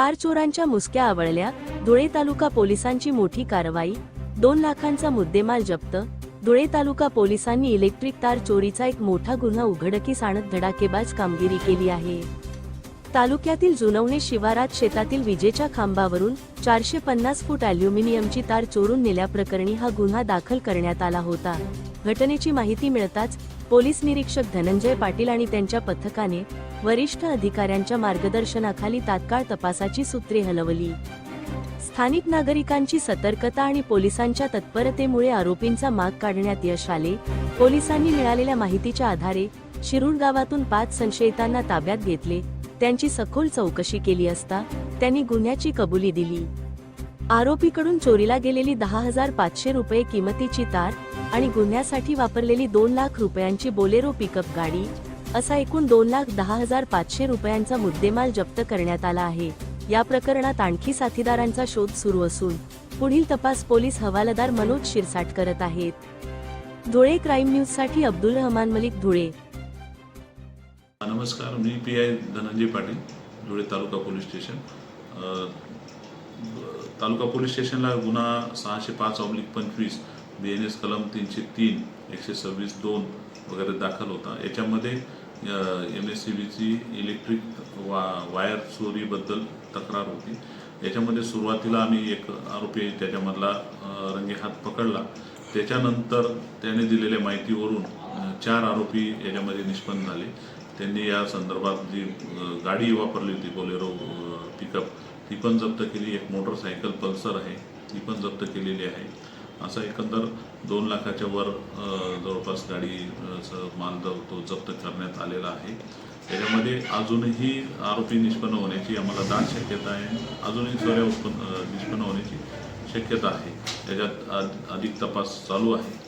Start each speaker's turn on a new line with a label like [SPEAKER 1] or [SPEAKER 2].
[SPEAKER 1] Car चोरांच्या मुसक्या आवळल्या धुळे तालुका पोलिसांची मोठी कारवाई दोन लाखांचा मुद्देमाल जप्त धुळे तालुका पोलिसांनी इलेक्ट्रिक तार चोरीचा एक मोठा गुन्हा उघडकीस आणत धडाकेबाज कामगिरी केली आहे. तालुक्यातील जुनवणे शिवारात शेतातील विजेच्या खांबावरून चारशे पन्नास फूट अल्युमिनियमची तार चोरून नेल्याप्रकरणी हा गुन्हा दाखल करण्यात आला होता. घटनेची माहिती मिळताच पोलीस निरीक्षक धनंजय पाटील आणि त्यांच्या पथकाने वरिष्ठ अधिकाऱ्यांच्या मार्गदर्शनाखाली तात्काळ तपासाची सूत्रे हलवली. स्थानिक नागरिकांची सतर्कता आणि पोलिसांच्या तत्परतेमुळे आरोपींचा माग काढण्यात यश आले. पोलिसांनी मिळालेल्या माहितीच्या आधारे शिरूर गावातून पाच संशयितांना ताब्यात घेतले. त्यांची सखोल चौकशी केली असता त्यांनी गुन्ह्याची कबुली दिली. आरोपीकडून चोरीला गेलेली दहा हजार पाचशे रुपये किमतीची तार आणि गुन्ह्यासाठी वापरलेली दोन लाख रुपयांची बोलेरो पिकअप गाडी असा एकूण दोन लाख दहा हजार पाचशे रुपयांचा मुद्देमाल जप्त करण्यात आला आहे. या प्रकरणात आणखी साथीदारांचा शोध सुरू असून पुढील तपास पोलीस हवालदार मनोज शिरसाट करत आहेत. धुळे क्राईम न्यूजसाठी अब्दुल रहमान मलिक धुळे.
[SPEAKER 2] नमस्कार मी P I Dhananjay Patil Dhule taluka police station. Taluka police स्टेशनला गुन्हा सहाशे पाच ऑब्लिक पंचवीस बी एन एस कलम तीनशे तीन एकशे सव्वीस दोन वगैरे दाखल होता. याच्यामध्ये एम एस सी बीची इलेक्ट्रिक वा वायर चोरीबद्दल तक्रार होती. याच्यामध्ये सुरुवातीला आम्ही एक आरोपी त्याच्यामधला रंगे हात पकडला. त्याच्यानंतर त्याने दिलेल्या माहितीवरून चार आरोपी याच्यामध्ये निष्पन्न झाले. त्यांनी या संदर्भात जी गाडी वापरली होती बोलेरो पिकअप ती पण जप्त केली एक मोटरसायकल पल्सर आहे ती पण जप्त केलेली आहे. असं एकंदर दोन लाखाच्या वर जवळपास गाडी माल तो जप्त करण्यात आलेला आहे. त्याच्यामध्ये अजूनही आरोपी निष्पन्न होण्याची आम्हाला दाट शक्यता आहे. अजूनही चोऱ्या उत्पन्न निष्पन्न होण्याची शक्यता आहे. त्याच्यात अधिक तपास चालू आहे.